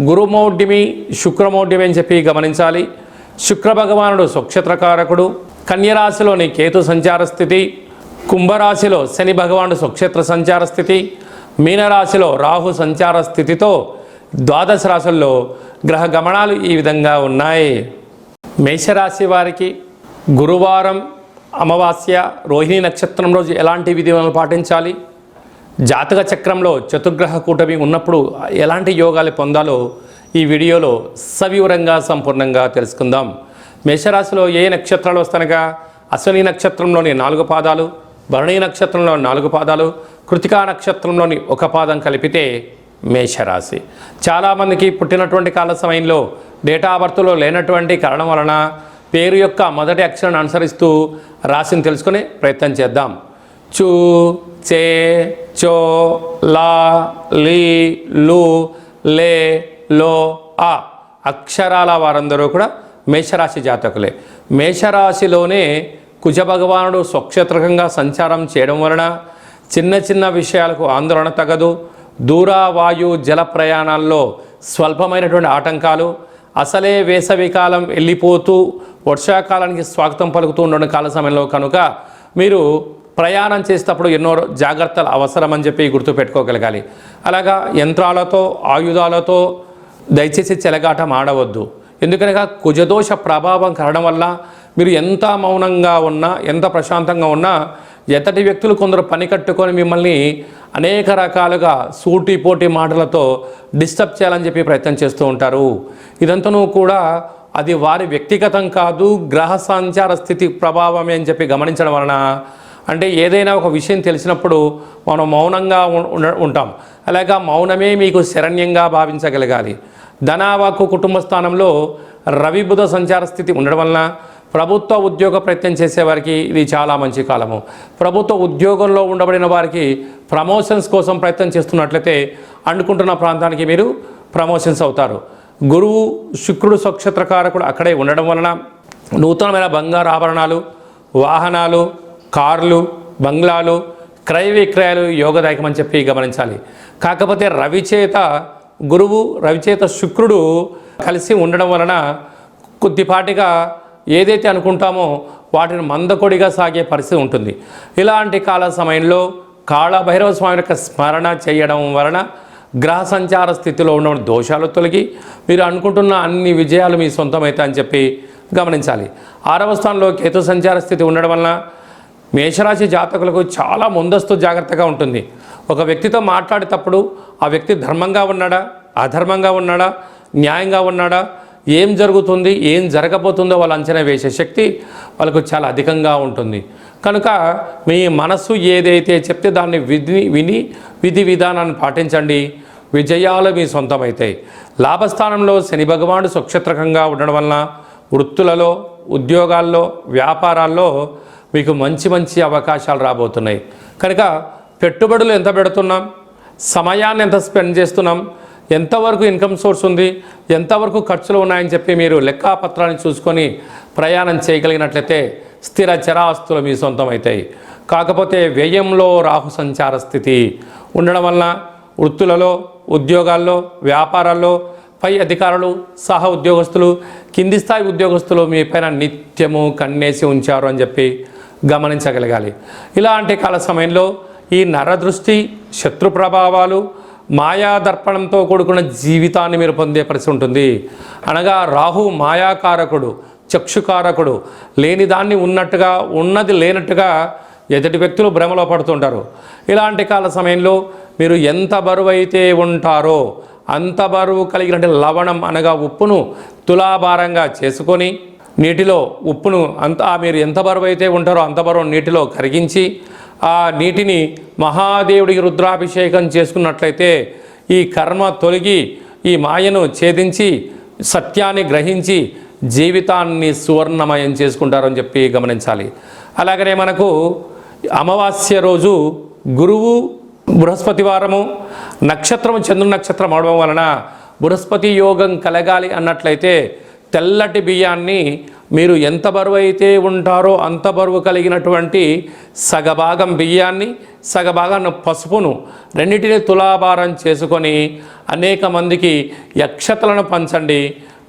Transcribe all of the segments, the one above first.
గురుమౌఢ్యమి శుక్రమౌఢ్యమి అని చెప్పి గమనించాలి. శుక్ర భగవానుడు స్వక్షేత్రకారకుడు. కన్యరాశిలోని కేతు సంచార స్థితి. కుంభరాశిలో శని భగవానుడు స్వక్షేత్ర సంచార స్థితి. మీనరాశిలో రాహు సంచార స్థితితో ద్వాదశ రాశుల్లో గ్రహ గమనాలు ఈ విధంగా ఉన్నాయి. మేషరాశి వారికి గురువారం అమావాస్య రోహిణి నక్షత్రం రోజు ఎలాంటి విధులను పాటించాలి? జాతక చక్రంలో చతుర్గ్రహ కూటమి ఉన్నప్పుడు ఎలాంటి యోగాలు పొందాలో ఈ వీడియోలో సవివరంగా సంపూర్ణంగా తెలుసుకుందాం. మేషరాశిలో ఏ నక్షత్రాలు వస్తానగా? అశ్వని నక్షత్రంలోని నాలుగు పాదాలు భరణి నక్షత్రంలో నాలుగు పాదాలు కృతికా నక్షత్రంలోని ఒక పాదం కలిపితే మేషరాశి. చాలామందికి పుట్టినటువంటి కాల సమయంలో డేటా బర్త్లో లేనటువంటి కారణం వలన పేరు యొక్క మొదటి అక్షరాన్ని అనుసరిస్తూ రాశిని తెలుసుకునే ప్రయత్నం చేద్దాం. చూ చే చో లా లీ లు లే లో ఆ. అక్షరాల వారందరూ కూడా మేషరాశి జాతకులే. మేషరాశిలోనే కుజ భగవానుడు స్వక్షేత్రకంగా సంచారం చేయడం వలన చిన్న చిన్న విషయాలకు ఆందోళన తగదు. దూర వాయు జల ప్రయాణాల్లో స్వల్పమైనటువంటి ఆటంకాలు. అసలే వేసవికాలం వెళ్ళిపోతూ వర్షాకాలానికి స్వాగతం పలుకుతూ ఉండడం కాల సమయంలో కనుక మీరు ప్రయాణం చేసేటప్పుడు ఎన్నో జాగ్రత్తలు అవసరం అని చెప్పి గుర్తుపెట్టుకోగలగాలి. అలాగా యంత్రాలతో ఆయుధాలతో దయచేసి చెలగాటం ఆడవద్దు. ఎందుకనగా కుజదోష ప్రభావం కారణం వల్ల మీరు ఎంత మౌనంగా ఉన్నా ఎంత ప్రశాంతంగా ఉన్నా ఎతటి వ్యక్తులు కొందరు పని కట్టుకొని మిమ్మల్ని అనేక రకాలుగా సూటి పోటీ మాటలతో డిస్టర్బ్ చేయాలని చెప్పి ప్రయత్నం చేస్తూ ఉంటారు. ఇదంతనూ కూడా అది వారి వ్యక్తిగతం కాదు గ్రహ సంచార స్థితి ప్రభావమే అని చెప్పి గమనించడం వలన అంటే ఏదైనా ఒక విషయం తెలిసినప్పుడు మనం మౌనంగా ఉం- ఉండ- ఉంటాం. అలాగా మౌనమే మీకు శరణ్యంగా భావించగలగాలి. ధనావాకు కుటుంబ స్థానంలో రవి బుధ సంచార స్థితి ఉండడం వలన ప్రభుత్వ ఉద్యోగ ప్రయత్నం చేసేవారికి ఇది చాలా మంచి కాలము. ప్రభుత్వ ఉద్యోగంలో ఉండబడిన వారికి ప్రమోషన్స్ కోసం ప్రయత్నం చేస్తున్నట్లయితే అనుకుంటున్న ప్రాంతానికి మీరు ప్రమోషన్స్ అవుతారు. గురువు శుక్రుడు స్వక్షత్రకారకుడు అక్కడే ఉండడం వలన నూతనమైన బంగారు ఆభరణాలు వాహనాలు కార్లు బంగ్లాలు క్రయ విక్రయాలు యోగదాయకమని చెప్పి గమనించాలి. కాకపోతే రవిచేత గురువు రవిచేత శుక్రుడు కలిసి ఉండడం వలన కొద్దిపాటిగా ఏదైతే అనుకుంటామో వాటిని మందకొడిగా సాగే పరిస్థితి ఉంటుంది. ఇలాంటి కాల సమయంలో కాళభైరవ స్వామి యొక్క స్మరణ చేయడం వలన గ్రహ సంచార స్థితిలో ఉన్న దోషాలు తొలగి మీరు అనుకుంటున్న అన్ని విజయాలు మీ సొంతమైతే అని చెప్పి గమనించాలి. ఆరవ స్థానంలో కేతు సంచార స్థితి ఉండడం వలన మేషరాశి జాతకులకు చాలా ముందస్తు జాగ్రత్తగా ఉంటుంది. ఒక వ్యక్తితో మాట్లాడేటప్పుడు ఆ వ్యక్తి ధర్మంగా ఉన్నాడా? అధర్మంగా ఉన్నాడా? న్యాయంగా ఉన్నాడా? ఏం జరుగుతుంది? ఏం జరగబోతుందో వాళ్ళు అంచనా వేసే శక్తి వాళ్ళకు చాలా అధికంగా ఉంటుంది. కనుక మీ మనస్సు ఏదైతే చెప్తే దాన్ని విధి విని విధి విధానాన్ని పాటించండి. విజయాలు మీ సొంతమవుతాయి లాభస్థానంలో శని భగవానుడు సుక్షత్రకంగా ఉండడం వలన వృత్తులలో ఉద్యోగాల్లో వ్యాపారాల్లో మీకు మంచి మంచి అవకాశాలు రాబోతున్నాయి. కనుక పెట్టుబడులు ఎంత పెడుతున్నాం? సమయాన్ని ఎంత స్పెండ్ చేస్తున్నాం? ఎంతవరకు ఇన్కమ్ సోర్స్ ఉంది? ఎంతవరకు ఖర్చులు ఉన్నాయని చెప్పి మీరు లెక్కాపత్రాన్ని చూసుకొని ప్రయాణం చేయగలిగినట్లయితే స్థిర చరాస్తులు మీ సొంతం అవుతాయి కాకపోతే వ్యయంలో రాహు సంచార స్థితి ఉండడం వలన వృత్తులలో ఉద్యోగాల్లో వ్యాపారాల్లో పై అధికారులు సహ ఉద్యోగస్తులు కింది స్థాయి ఉద్యోగస్తులు మీ పైన నిత్యము కన్నేసి ఉంచారు అని చెప్పి గమనించగలగాలి. ఇలాంటి కాల సమయంలో ఈ నరదృష్టి శత్రు ప్రభావాలు మాయాదర్పణంతో కూడుకున్న జీవితాన్ని మీరు పొందే పరిస్థితి ఉంటుంది. అనగా రాహు మాయాకారకుడు చక్షుకారకుడు లేని దాన్ని ఉన్నట్టుగా ఉన్నది లేనట్టుగా ఎదుటి వ్యక్తులు భ్రమలో పడుతుంటారు. ఇలాంటి కాల సమయంలో మీరు ఎంత బరువు అయితే ఉంటారో అంత బరువు కలిగినటువంటి లవణం అనగా ఉప్పును తులాభారంగా చేసుకొని నీటిలో ఉప్పును అంత ఆ మీరు ఎంత బరువు అయితే ఉంటారో అంత బరువు నీటిలో కరిగించి ఆ నీటిని మహాదేవుడికి రుద్రాభిషేకం చేసుకున్నట్లయితే ఈ కర్మ తొలగి ఈ మాయను ఛేదించి సత్యాన్ని గ్రహించి జీవితాన్ని సువర్ణమయం చేసుకుంటారని చెప్పి గమనించాలి. అలాగనే మనకు అమావాస్య రోజు గురువు బృహస్పతి వారము నక్షత్రము చంద్ర నక్షత్రం అవడం వలన బృహస్పతి యోగం కలగాలి అన్నట్లయితే తెల్లటి బియ్యాన్ని మీరు ఎంత బరువు అయితే ఉంటారో అంత బరువు కలిగినటువంటి సగభాగం బియ్యాన్ని సగభాగం పసుపును రెండింటిని తులాభారం చేసుకొని అనేక మందికి యక్షతలను పంచండి.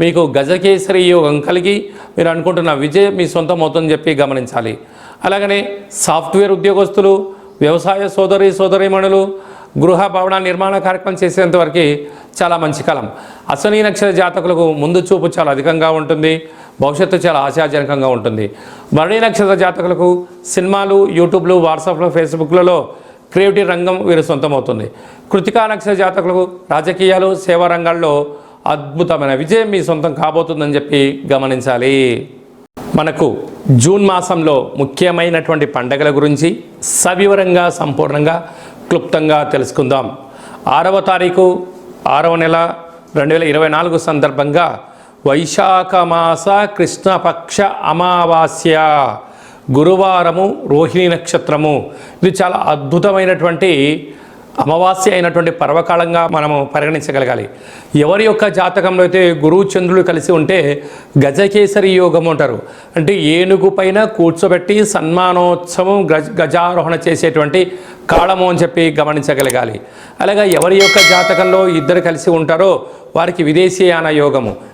మీకు గజకేసరి యోగం కలిగి మీరు అనుకుంటున్న విజయం మీ సొంతం అవుతుందని చెప్పి గమనించాలి. అలాగనే సాఫ్ట్వేర్ ఉద్యోగస్తులు వ్యవసాయ సోదరి సోదరీమణులు గృహ భవన నిర్మాణ కార్యక్రమం చేసేంత వరకు చాలా మంచి కాలం. అశ్వని నక్షత్ర జాతకులకు ముందు చూపు చాలా అధికంగా ఉంటుంది. భవిష్యత్తు చాలా ఆశాజనకంగా ఉంటుంది. భరణి నక్షత్ర జాతకులకు సినిమాలు యూట్యూబ్లు వాట్సాప్లో ఫేస్బుక్లలో క్రియేటివ్ రంగం వీరు సొంతమవుతుంది. కృతికా నక్షత్ర జాతకులకు రాజకీయాలు సేవా రంగాల్లో అద్భుతమైన విజయం మీ సొంతం కాబోతుందని చెప్పి గమనించాలి. మనకు జూన్ మాసంలో ముఖ్యమైనటువంటి పండగల గురించి సవివరంగా సంపూర్ణంగా క్లుప్తంగా తెలుసుకుందాం. ఆరవ తారీఖు ఆరవ నెల రెండు వేల ఇరవై నాలుగు సందర్భంగా వైశాఖ మాస కృష్ణపక్ష అమావాస్య గురువారము రోహిణి నక్షత్రము. ఇది చాలా అద్భుతమైనటువంటి అమావాస్య అయినటువంటి పర్వకాలంగా మనము పరిగణించగలగాలి. ఎవరి యొక్క జాతకంలో అయితే గురువు చంద్రులు కలిసి ఉంటే గజకేసరి యోగం అంటారు. అంటే ఏనుగు పైన కూర్చోబెట్టి సన్మానోత్సవం గజ గజారోహణ చేసేటువంటి కాలము అని చెప్పి గమనించగలగాలి. అలాగే ఎవరి యొక్క జాతకంలో ఇద్దరు కలిసి ఉంటారో వారికి విదేశీయాన యోగము.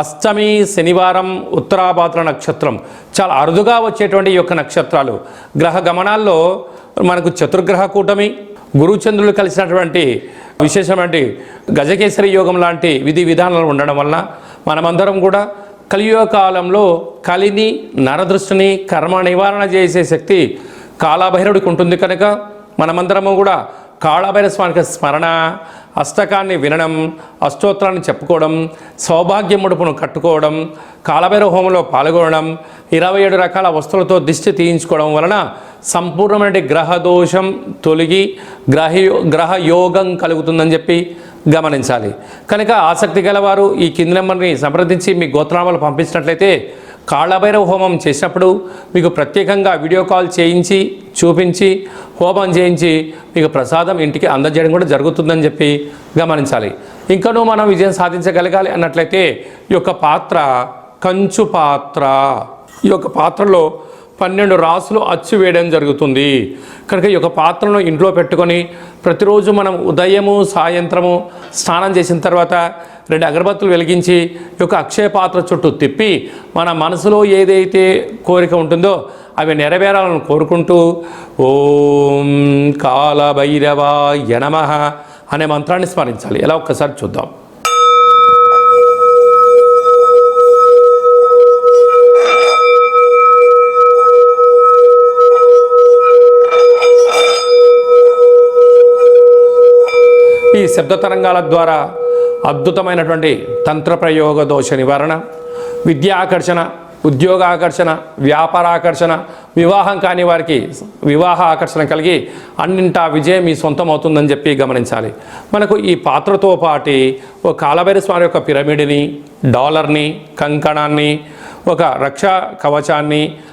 అష్టమి శనివారం ఉత్తరాభాద్ర నక్షత్రం. చాలా అరుదుగా వచ్చేటువంటి ఈ యొక్క నక్షత్రాలు. గ్రహ గమనాల్లో మనకు చతుర్గ్రహ కూటమి గురుచంద్రులు కలిసినటువంటి విశేషమైన గజకేసరి యోగం లాంటి విధి విధానాలు ఉండడం వలన మనమందరం కూడా కలియుగ కాలంలో కలిని నరదృష్టిని కర్మ నివారణ చేసే శక్తి కాళభైరవుడికి ఉంటుంది కనుక మనమందరము కూడా కాళభైర స్వామికి స్మరణ అష్టకాన్ని వినడం అష్టోత్తరాన్ని చెప్పుకోవడం సౌభాగ్య ముడుపును కట్టుకోవడం కాళభైరవ హోమంలో పాల్గొనడం ఇరవై ఏడు రకాల వస్తువులతో దిష్టి తీయించుకోవడం వలన సంపూర్ణమైన గ్రహ దోషం తొలగి గ్రహయో గ్రహయోగం కలుగుతుందని చెప్పి గమనించాలి. కనుక ఆసక్తి గలవారు ఈ కింది నెంబర్ని సంప్రదించి మీ గోత్రనామాలు పంపించినట్లయితే కాళభైరవ హోమం చేసినప్పుడు మీకు ప్రత్యేకంగా వీడియో కాల్ చేయించి చూపించి హోమం చేయించి మీకు ప్రసాదం ఇంటికి అందజేయడం కూడా జరుగుతుందని చెప్పి గమనించాలి. ఇంకనూ మనం విజయం సాధించగలగాలి అన్నట్లయితే ఈ యొక్క పాత్ర కంచు పాత్ర. ఈ యొక్క పాత్రలో పన్నెండు రాసులు అచ్చు వేయడం జరుగుతుంది. కనుక ఈ యొక్క పాత్రను ఇంట్లో పెట్టుకొని ప్రతిరోజు మనం ఉదయము సాయంత్రము స్నానం చేసిన తర్వాత రెండు అగరబత్తులు వెలిగించి ఈ యొక్క అక్షయ పాత్ర చుట్టూ తిప్పి మన మనసులో ఏదైతే కోరిక ఉంటుందో అవి నెరవేరాలని కోరుకుంటూ ఓం కాలభైరవ యనమ అనే మంత్రాన్ని స్మరించాలి. ఎలా ఒక్కసారి చూద్దాం. శబ్ద తరంగాల ద్వారా అద్భుతమైనటువంటి తంత్ర ప్రయోగ దోష నివారణ విద్యా ఆకర్షణ ఉద్యోగ ఆకర్షణ వ్యాపార ఆకర్షణ వివాహం కాని వారికి వివాహ ఆకర్షణ కలిగి అన్నింటా విజయం మీ సొంతం అవుతుందని చెప్పి గమనించాలి. మనకు ఈ పాత్రతో పాటి ఒక కాలభైర స్వామి యొక్క పిరమిడ్ని డాలర్ని కంకణాన్ని ఒక రక్షా కవచాన్ని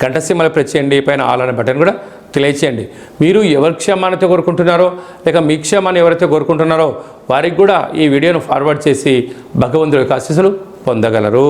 అన్నట్టయితే ప్రెస్ చేయండి పైన ఆల్ అనే బటన్ కూడా తెలియచేయండి. మీరు ఎవరి క్షేమాన్ని కోరుకుంటున్నారో లేక మీ క్షేమాన్ని ఎవరైతే కోరుకుంటున్నారో వారికి కూడా ఈ వీడియోను ఫార్వర్డ్ చేసి భగవంతుడి యొక్క ఆశీస్సులు పొందగలరు.